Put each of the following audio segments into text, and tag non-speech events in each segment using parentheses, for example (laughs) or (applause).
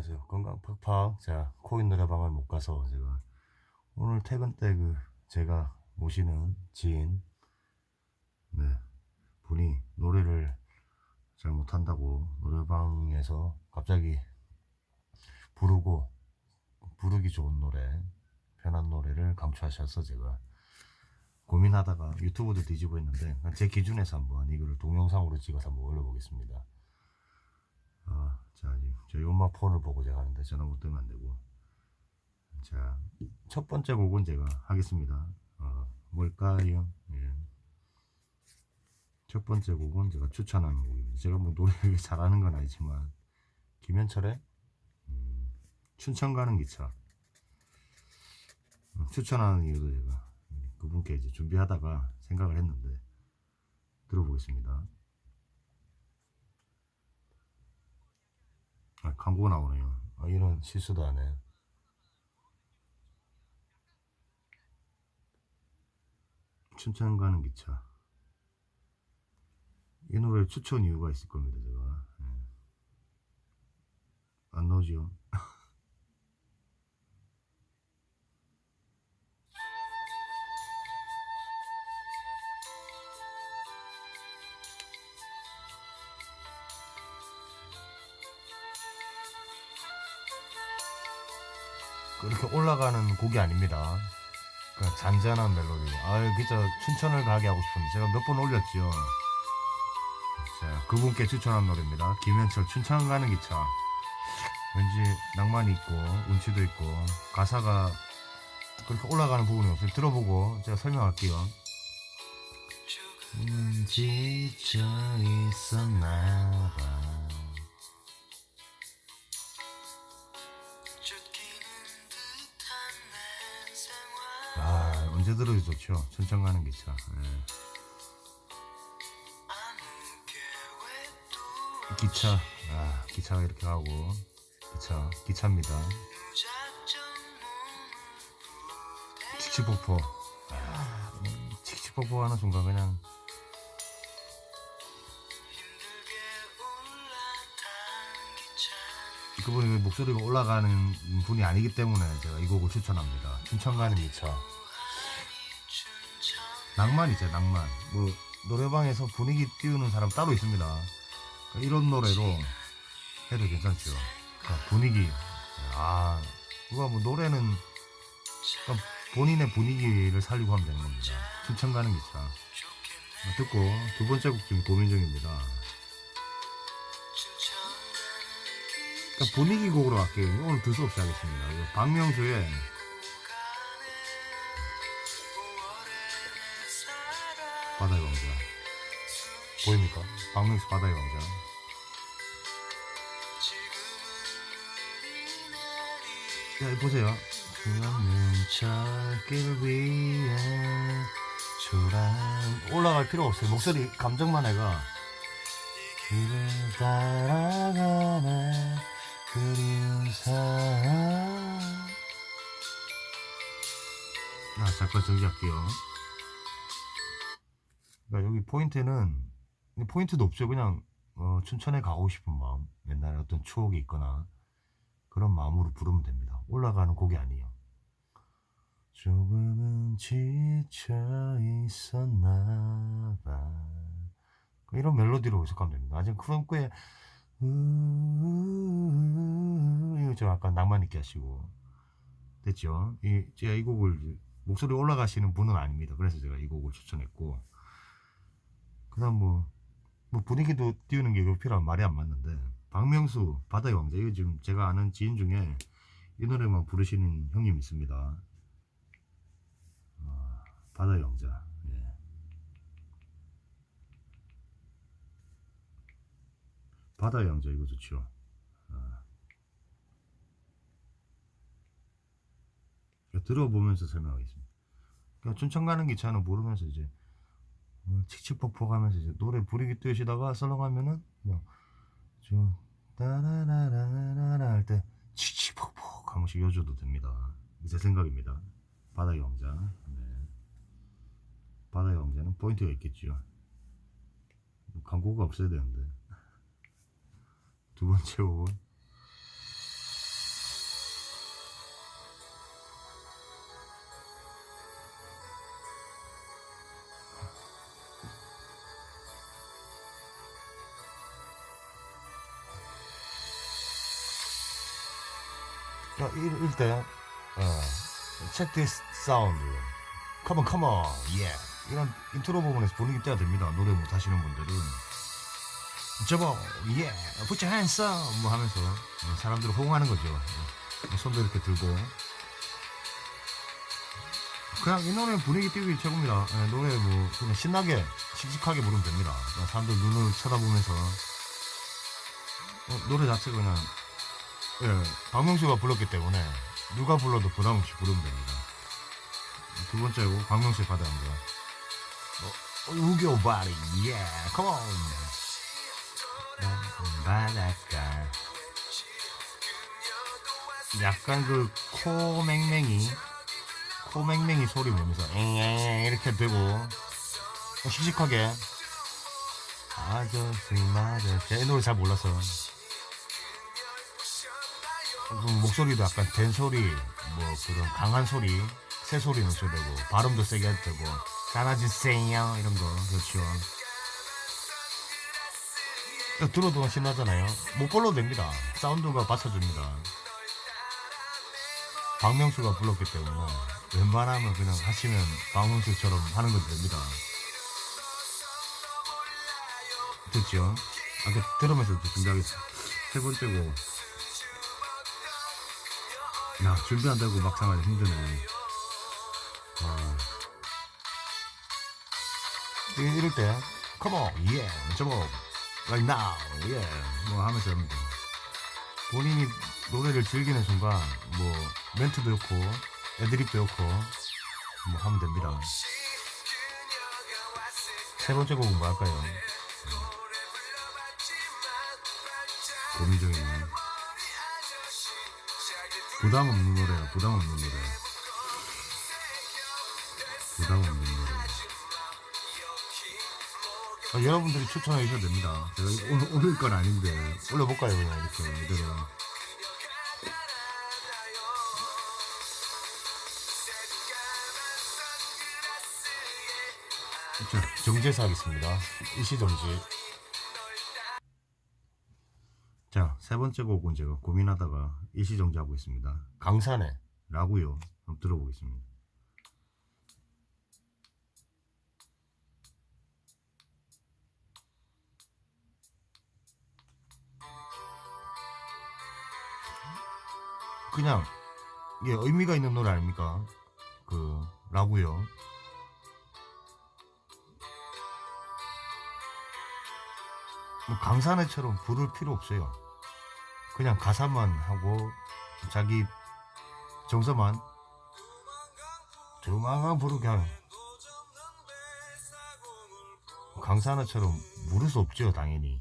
안녕하세요. 건강 팍팍. 자, 코인 노래방을 못 가서 제가 오늘 퇴근 때 그 제가 모시는 지인 네 분이 노래를 잘 못한다고 노래방에서 갑자기 부르고 부르기 좋은 노래 편한 노래를 강추하셔서 제가 고민하다가 유튜브도 뒤지고 있는데 제 기준에서 한번 이거를 동영상으로 찍어서 한번 올려보겠습니다. 아, 자, 저희 엄마 폰을 보고 제가 하는데 전화 못 들면 안 되고. 자, 첫 번째 곡은 제가 하겠습니다. 어, 뭘까요? 예. 첫 번째 곡은 제가 추천하는 곡입니다. 제가 뭐 노래를 (laughs) 잘하는 건 아니지만, 김현철의 음, 춘천 가는 기차. 음, 추천하는 이유도 제가 그분께 이제 준비하다가 생각을 했는데, 들어보겠습니다. 아, 광고가 나오네요. 아, 이런 실수도 안 해. 춘천 가는 기차. 이 노래 추천 이유가 있을 겁니다, 제가. 예. 안 나오지 (laughs) 올라가는 곡이 아닙니다. 그냥 잔잔한 멜로디. 아유, 진짜 춘천을 가게 하고 싶은데 제가 몇 번 올렸지요. 자, 그분께 추천한 노래입니다. 김현철 춘천 가는 기차. 왠지 낭만이 있고 운치도 있고 가사가 그렇게 올라가는 부분이 없어요. 들어보고 제가 설명할게요. 음, 지쳐 있었나 봐. 아, 언제 들어도 좋죠. 춘천 가는 기차. 예. 기차. 아, 기차가 이렇게 가고. 기차. 기차입니다. 칙칙폭포. 아, 음, 칙칙폭포 하는 순간 그냥. 그분이 목소리가 올라가는 분이 아니기 때문에 제가 이 곡을 추천합니다. 춘천 가는 기차. 낭만 있죠, 낭만. 뭐, 노래방에서 분위기 띄우는 사람 따로 있습니다. 그러니까 이런 노래로 해도 괜찮죠. 그러니까 분위기. 아, 누가 뭐 노래는 그러니까 본인의 분위기를 살리고 하면 되는 겁니다. 춘천 가는 기차. 듣고 두 번째 곡 지금 고민 중입니다. 그러니까 분위기 곡으로 할게요. 오늘 두 수 없이 하겠습니다. 박명수의 보입니까? 박명수 바다의 왕자. 야, 이거 보세요. 그없는 철길 위에 초란 올라갈 필요 없어요. 목소리 감정만 해가 길을 따라가네 그리운 사람 아 잠깐 정지할게요 그러니까 여기 포인트는 포인트도 없죠 그냥 어, 춘천에 가고 싶은 마음 옛날에 어떤 추억이 있거나 그런 마음으로 부르면 됩니다 올라가는 곡이 아니에요 조금은 지쳐 있었나 봐 이런 멜로디로 해석하면 됩니다. 아직 크럼크에 이거 좀 약간 낭만 있게 하시고 됐죠? 이 제가 이 곡을 목소리 올라가시는 분은 아닙니다. 그래서 제가 이 곡을 추천했고 그다음 뭐, 뭐 분위기도 띄우는 게 필요한 말이 안 맞는데 박명수 바다의 왕자 이거 지금 제가 아는 지인 중에 이 노래만 부르시는 형님 있습니다. 아, 바다의 왕자. 예. 바다의 왕자 이거 좋죠. 아. 들어보면서 설명하겠습니다. 그러니까 춘천 가는 기차는 모르면서 이제 어, 칙칙폭폭 하면서 이제 노래 부르기 뜨시다가 썰렁하면은 뭐좀 따라라라라 할 때 칙칙폭폭 한 번씩 이어줘도 됩니다. 제 생각입니다. 바다의 왕자. 네. 바다의 왕자는 포인트가 있겠죠. 광고가 없어야 되는데. 두 번째 곡은 야, 일, 일때 어, check this sound. Come on come on. Yeah. 이런 인트로 부분에서 분위기 떼야 됩니다. 노래 못하시는 분들은. 저거 yeah. Put your hands up. 뭐 하면서. 어, 사람들을 호응하는 거죠. 어, 손도 이렇게 들고. 그냥 이 노래 분위기 띄우기 최고입니다. 예, 노래 뭐 그냥 신나게 씩씩하게 부르면 됩니다. 그냥 사람들 눈을 쳐다보면서. 어, 노래 자체가 그냥 예, 박명수가 불렀기 때문에 누가 불러도 부담 없이 부르면 됩니다. 두 번째고 박명수의 바다입니다. 어, 우겨 바리, 예, 컴온. 바닷가. 약간 그 코맹맹이, 코맹맹이 소리 내면서 엥엥 이렇게 되고 씩씩하게 아저씨 맞아. 이 노래 잘 몰라서. 음, 목소리도 약간 된 소리, 뭐 그런 강한 소리, 새 소리 넣어야 되고 발음도 세게 해도 되고 잘라주세요 이런 거 그렇죠. 들어도 신나잖아요. 못 불러도 됩니다. 사운드가 받쳐줍니다. 박명수가 불렀기 때문에 웬만하면 그냥 하시면 박명수처럼 하는 것도 됩니다. 됐죠? 아까 들으면서 준비하겠습니다. 세 번째고 야 준비한다고 막상 하기 힘드네 아. 이- 이럴 때 come on yeah 저거 right now yeah 뭐 하면서. 본인이 노래를 즐기는 순간 뭐 멘트도 좋고 애드립도 좋고 뭐 하면 됩니다 세 번째 곡은 뭐 할까요? 고민 중이네 부담 없는 노래야 부담 없는 노래. 부담 없는 노래. 아, 여러분들이 추천해 주셔도 됩니다. 제가 오늘, 오늘 건 아닌데 올려볼까요 그냥 이렇게 이대로. 자 정지해서 하겠습니다. 일시정지 자, 세 번째 곡은 제가 고민하다가 일시정지하고 있습니다. 강산에 라고요. 한번 들어보겠습니다. 그냥 이게 의미가 있는 노래 아닙니까? 그 라고요. 뭐 강산에처럼 부를 필요 없어요. 그냥 가사만 하고 자기 정서만 조만간 부르게 하는 강산아처럼 부를 수 없죠 당연히.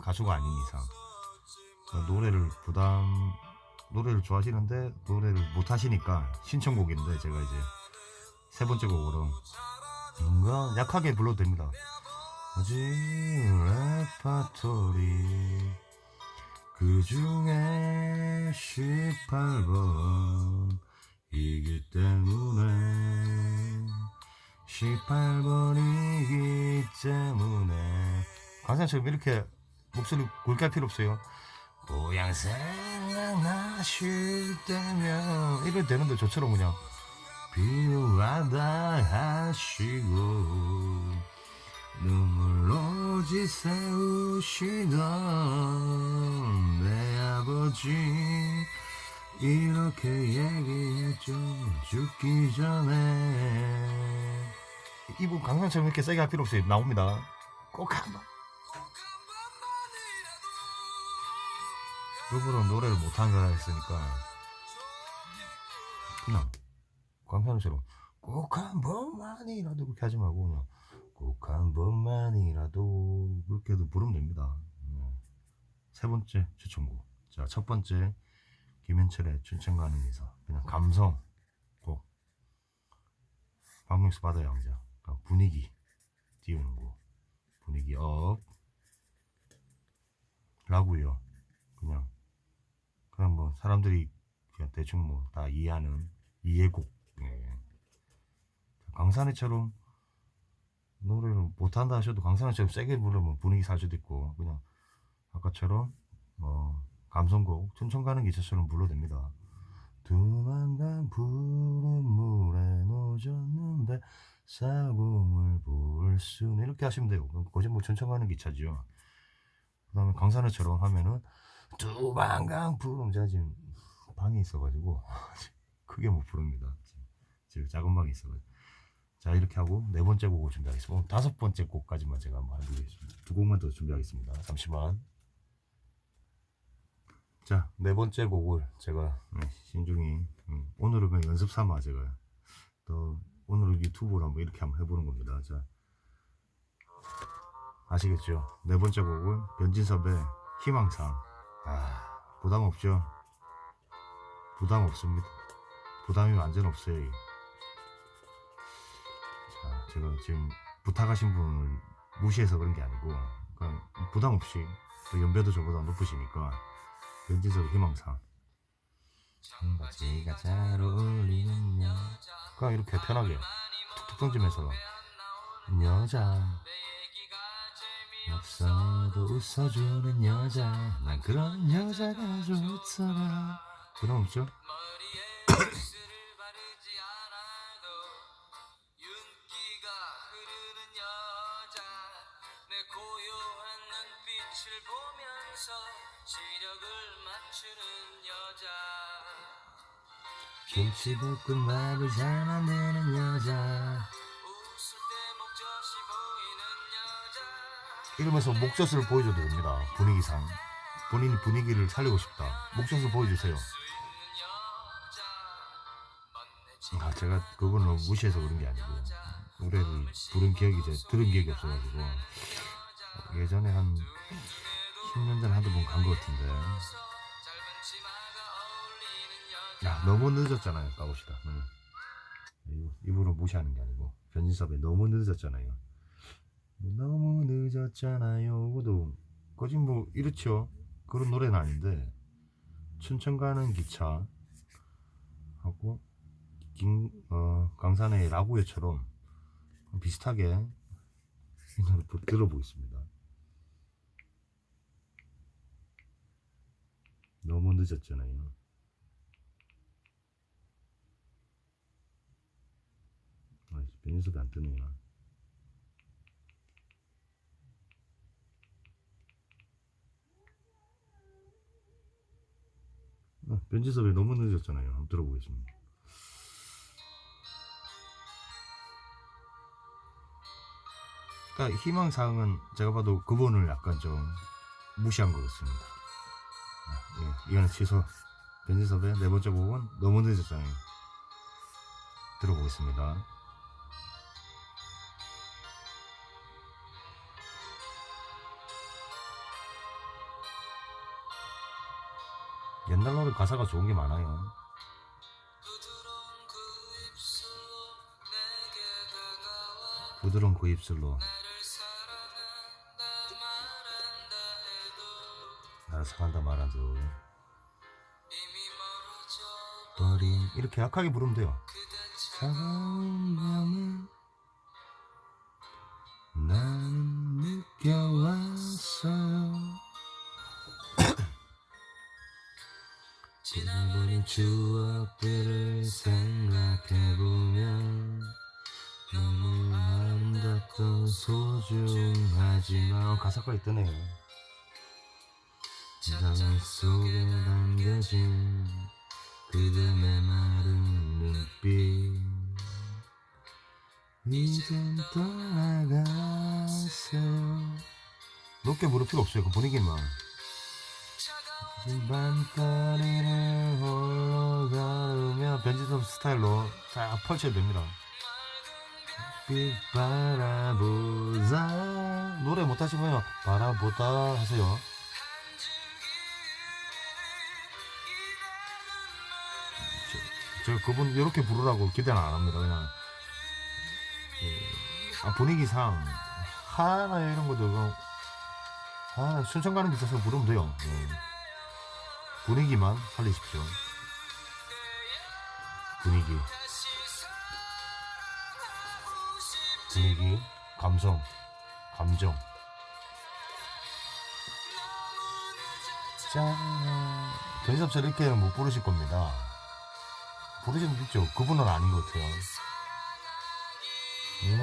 가수가 아닌 이상. 노래를 부담 노래를 좋아하시는데 노래를 못 하시니까 신청곡인데 제가 이제 세 번째 곡으로 뭔가 약하게 불러도 됩니다 오직 레파토리. 그 중에 18번 이기 때문에 18번이기 때문에. 강산처럼 이렇게 목소리 굵게 할 필요 없어요. 고향 생각나실 때면 이래도 되는데 저처럼 그냥 필요하다 하시고 눈물로 지새우시던 내 아버지. 이렇게 얘기했죠. 죽기 전에. 이분 강산처럼 이렇게 세게 할 필요 없어요 나옵니다. 꼭 한번. 일부러 노래를 못한 거라 했으니까. 그냥 강산처럼 꼭 한 번만이라도 그렇게 하지 말고 그냥 꼭 한 번만이라도 그렇게도 부르면 됩니다. 네. 세 번째 추천곡. 자, 첫 번째 김현철의 춘천 가는 미사. 그냥 감성 곡. 박명수 바다 양자. 그러니까 분위기 띄우는 곡. 분위기 업. 라고요. 그냥 그냥 뭐 사람들이 그냥 대충 뭐 다 이해하는 이해곡. 예. 강산해처럼 노래를 못한다 하셔도 강산처럼 세게 부르면 분위기 살 수도 있고 그냥 아까처럼 뭐 감성곡 춘천 가는 기차처럼 불러도 됩니다 두만강 푸른 물에 노졌는데 사공을 볼 수는 이렇게 하시면 돼요. 거짓 뭐 천천 가는 기차죠. 그 다음에 강산어처럼 하면은 두만강 푸른 제가 지금 방이 있어가지고 (laughs) 크게 못 부릅니다. 지금 작은 방이 있어가지고. 자 이렇게 하고 네 번째 곡을 준비하겠습니다. 오늘 다섯 번째 곡까지만 제가 한번 해드리겠습니다. 두 곡만 더 준비하겠습니다. 잠시만. 자 네 번째 곡을 제가 네, 신중히 음, 오늘은 그냥 연습 삼아 제가 또 오늘은 유튜브로 한번 이렇게 한번 해보는 겁니다. 자 아시겠죠? 네 번째 곡은 변진섭의 희망상. 아 부담 없죠? 부담 없습니다. 부담이 완전 없어요. 제가 지금 부탁하신 분을 무시해서 그런 게 아니고 그냥 부담 없이 또 연배도 저보다 높으시니까 변진섭의 희망상. 청바지가 잘 어울리는 여자. 그냥 이렇게 편하게 툭툭 던지면서 여자 없어도 웃어주는 여자 난 그런 여자가 좋더라 부담 없죠? 김치볶음 말을 잘 만드는 여자. 이러면서 목젖을 보여줘도 됩니다. 분위기상. 본인이 분위기를 살리고 싶다. 목젖을 보여주세요. 아 제가 그걸 너무 무시해서 그런 게 아니고 노래를 부른 기억이 제 들은 기억이 없어가지고. 예전에 한 10년 전에 한두 번 간 것 같은데 자야 너무 늦었잖아요 까봅시다. 너무 입으로 무시하는 게 아니고. 변진섭에 너무 늦었잖아요. 너무 늦었잖아요. 그것도 거짓 뭐 이렇죠. 그런 노래는 아닌데. 춘천 가는 기차 하고 긴, 어, 강산의 라구에처럼 비슷하게 이 노래 또 들어보겠습니다. 너무 늦었잖아요 아, 변 인섭이 안 뜨네요. 아, 변진섭이 너무 늦었잖아요. 한번 들어보겠습니다. 그러니까 희망사항은 제가 봐도 그분을 약간 좀 무시한 것 같습니다. 아, 예, 이거는 취소. 변진섭의 네 번째 곡은 너무 늦었잖아요. 들어보겠습니다. 옛날 노래 가사가 좋은 게 많아요. 부드러운 그 입술로 나를 사랑한다 멀어져 버린 이렇게 약하게 부르면 돼요. 차가운 마음을 나는 느껴왔어요. 추억들을 생각해보면 너무 아름답고 소중하지만 어, 가사까지 뜨네요. 가방 속에 담겨진 그대 마른 눈빛 이젠 떠나가세요 높게 부를 필요 없어요 그 분위기만 밤거리를 홀로 걸으며 변진섭 스타일로 쫙 펼쳐야 됩니다. 빛 바라보자. 노래 못하시면 바라보다 하세요. 저, 저 그분 이렇게 부르라고 기대는 안 합니다. 그냥. 그, 아, 분위기상. 하나 이런 것도 아, 순천 가는 기차에서 부르면 돼요. 예. 분위기만 살리십시오. 분위기. 분위기 감성 감정. 짠 변섭 씨 이렇게는 못 부르실 겁니다. 부르시는 분 있죠? 그분은 아닌 것 같아요. 예,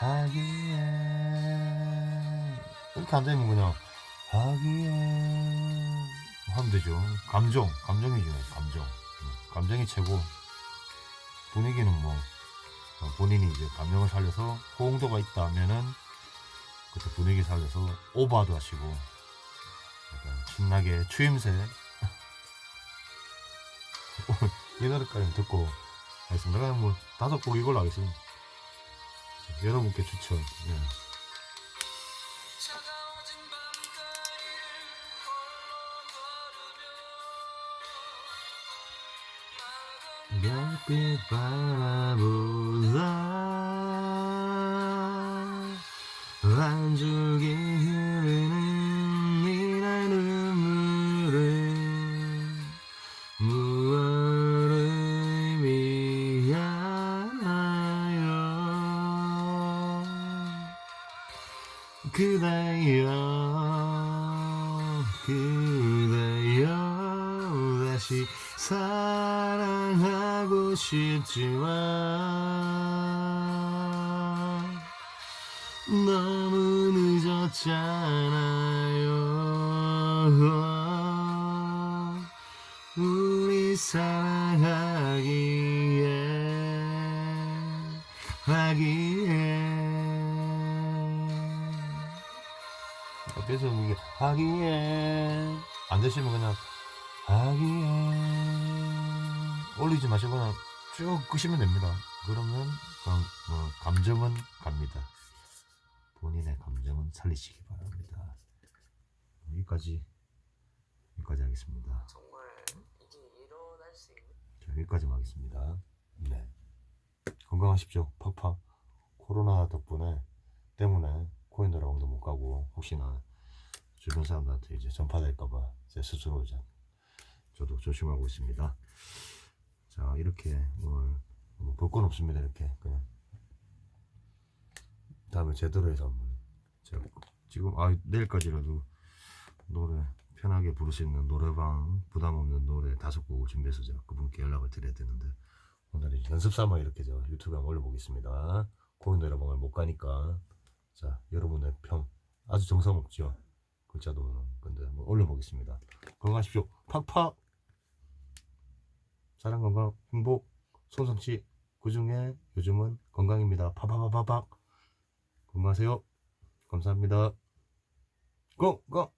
하기에. 이렇게 앉아있는 그냥 하기에 하면 되죠 감정 감정이죠 감정 음, 감정이 최고 분위기는 뭐 어, 본인이 이제 감정을 살려서 호응도가 있다 하면은 그때 분위기 살려서 오버도 하시고 약간 신나게 추임새 (laughs) 이 노래까지 듣고 하겠습니다. 그냥 뭐 다섯 곡 이걸로 하겠습니다. 자, 여러분께 추천. 예. 별빛 바라보다 한 줄기 사랑하고 싶지만 너무 늦었잖아요. 우리 사랑하기에 하기에. 옆에서 이게 하기에. 안 되시면 그냥 하기에 올리지 마시거나 쭉 끄시면 됩니다. 그러면 감, 어, 감정은 갑니다. 본인의 감정은 살리시기 바랍니다. 여기까지 여기까지 하겠습니다. 정말 이게 일어날 수 있는 자, 여기까지만 하겠습니다. 네. 건강하십시오. 팍팍. 코로나 덕분에 때문에 코인 노래방도 못 가고 혹시나 주변 사람들한테 이제 전파될까봐 제 스스로 이제 저도 조심하고 있습니다. 자 이렇게 오늘 뭐볼건 없습니다. 이렇게 그냥 다음에 제대로 해서 한번 제가 지금 아 내일까지라도 노래 편하게 부를 수 있는 노래방 부담 없는 노래 다섯 곡을 준비해서 제가 그분께 연락을 드려야 되는데 오늘 연습 삼아 이렇게 제가 유튜브에 한번 올려보겠습니다. 코인 노래방을 못 가니까 자 여러분의 평 아주 정성 없죠 글자도 근데 한번 올려보겠습니다. 건강하십시오. 팍팍 사랑 건강 행복 손성 씨 그 중에 요즘은 건강입니다. 파파파파팍 건강하세요. 감사합니다. 고! 고!